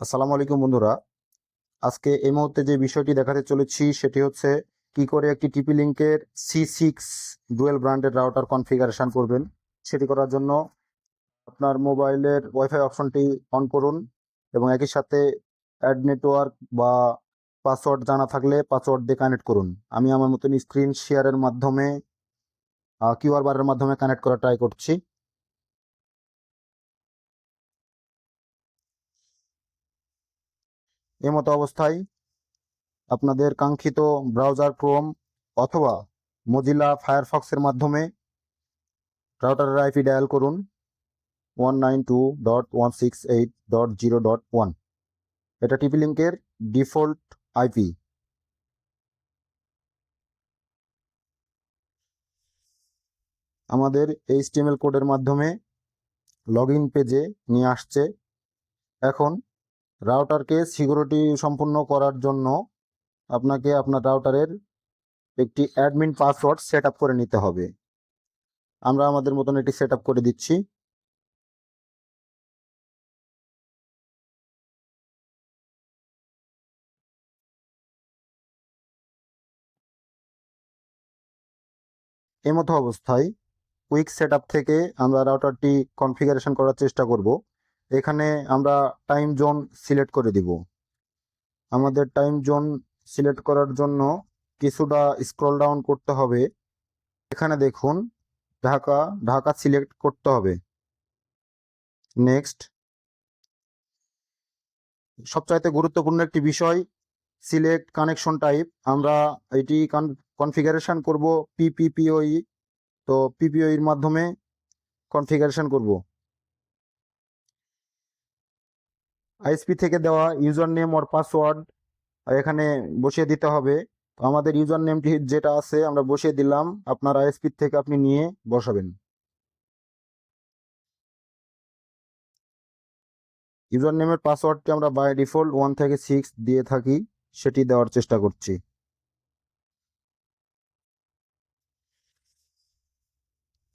আসসালামু আলাইকুম বন্ধুরা। আজকে এই মুহূর্তে যে বিষয়টি দেখাতে চলেছি সেটি হচ্ছে কি করে একটি টিপি লিঙ্কের সি সিক্স ডুয়েল ব্র্যান্ডের রাউটার কনফিগারেশন করবেন। সেটি করার জন্য আপনার মোবাইলের ওয়াইফাই অপশনটি অন করুন এবং একই সাথে অ্যাড নেটওয়ার্ক বা পাসওয়ার্ড জানা থাকলে পাসওয়ার্ড দিয়ে কানেক্ট করুন। আমি আমার মতন স্ক্রিন শেয়ারের মাধ্যমে কিউআর বারের মাধ্যমে কানেক্ট করা ট্রাই করছি। এমতো অবস্থায় আপনাদের কাঙ্ক্ষিত ব্রাউজার ক্রোম অথবা মজিলা ফায়ারফক্সের মাধ্যমে রাউটারের আইপি ডায়াল করুন one nine two dot one six eight dot zero dot one এটা টিপি লিঙ্কের ডিফল্ট আইপি। আমাদের এইচটিএমএল কোডের মাধ্যমে লগ ইন পেজে নিয়ে আসছে। এখন রাউটারকে সিকিউরিটি সম্পূর্ণ করার জন্য আপনাকে আপনার রাউটারের একটি অ্যাডমিন পাসওয়ার্ড সেট করে নিতে হবে। আমরা আমাদের মতন এটি সেট করে দিচ্ছি। এমতো অবস্থায় কুইক সেট থেকে আমরা রাউটারটি কনফিগারেশন করার চেষ্টা করব। এখানে আমরা টাইম জোন সিলেক্ট করে দিব। আমাদের টাইম জোন সিলেক্ট করার জন্য কিছুটা স্ক্রল ডাউন করতে হবে। এখানে দেখুন, ঢাকা ঢাকা সিলেক্ট করতে হবে। নেক্সট সবচাইতে গুরুত্বপূর্ণ একটি বিষয় সিলেক্ট কানেকশন টাইপ আমরা এটি কনফিগারেশন করব পিপিপিওই তো পিপিওই এর মাধ্যমে কনফিগারেশন করব। আইএসপি থেকে দেওয়া ইউজার নেম ওর পাসওয়ার্ড এখানে বসিয়ে দিতে হবে। তো আমাদের ইউজার নেমটি যেটা আছে, আমরা বসিয়ে দিলাম। আপনার আইএসপি থেকে আপনি নিয়ে বসাবেন। ইউজার নেমের পাসওয়ার্ডটি আমরা বাই ডিফল্ট ওয়ান থেকে সিক্স দিয়ে থাকি, সেটি দেওয়ার চেষ্টা করছি।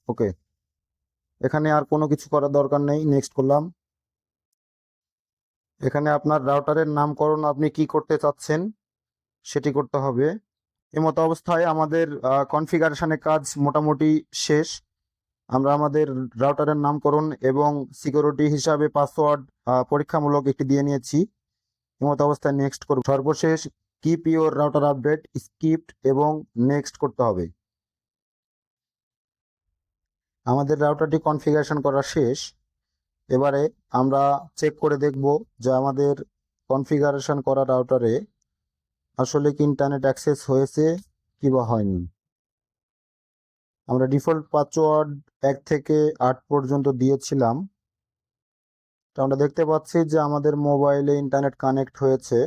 ওকে এখানে আর কোনো কিছু করার দরকার নেই। নেক্সট করলাম। এখানে আপনার রাউটারের নামকরণ আপনি কি করতে চাচ্ছেন, সেটি করতে হবে। এমতো অবস্থায় আমাদের কনফিগারেশনের কাজ মোটামুটি শেষ। আমরা আমাদের রাউটারের নামকরণ এবং সিকিউরিটি হিসাবে পাসওয়ার্ড পরীক্ষামূলক একটি দিয়ে নিয়েছি। এমতো অবস্থায় নেক্সট করব। সর্বশেষ keep your router update skip এবং নেক্সট করতে হবে। আমাদের রাউটারটি কনফিগারেশন করা শেষ। এবারে আমরা চেক করে দেখব যে আমাদের কনফিগারেশন করা রাউটারে আসলে কি ইন্টারনেট অ্যাক্সেস হয়েছে কি বা হয়নি। আমরা ডিফল্ট পাসওয়ার্ড এক থেকে আট পর্যন্ত দিয়েছিলাম। তো আমরা দেখতে পাচ্ছি যে আমাদের মোবাইলে ইন্টারনেট কানেক্ট হয়েছে।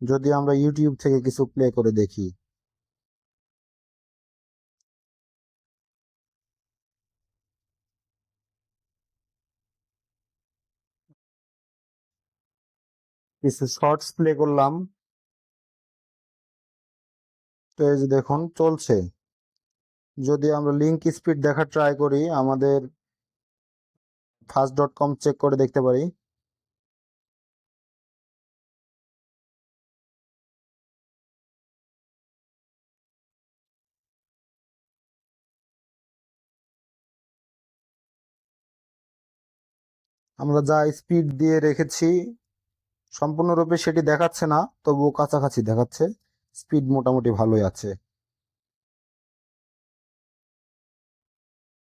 যদি আমরা ইউটিউব থেকে কিছু প্লে করে দেখি। কিছু শর্টস প্লে করলাম। তো এই যে দেখুন, চলছে। যদি আমরা লিঙ্ক স্পিড দেখার ট্রাই করি, আমাদের ফার্স্ট ডট কম চেক করে দেখতে পারি। আমরা যা স্পিড দিয়ে রেখেছি সম্পূর্ণরূপে সেটি দেখাচ্ছে না, তবুও কাছাকাছি দেখাচ্ছে। স্পিড মোটামুটি ভালোই আছে।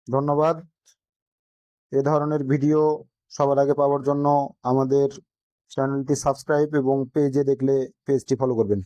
ধন্যবাদ। এ ধরনের ভিডিও সবার আগে পাওয়ার জন্য আমাদের চ্যানেলটি সাবস্ক্রাইব এবং পেজে দেখলে পেজটি ফলো করবেন।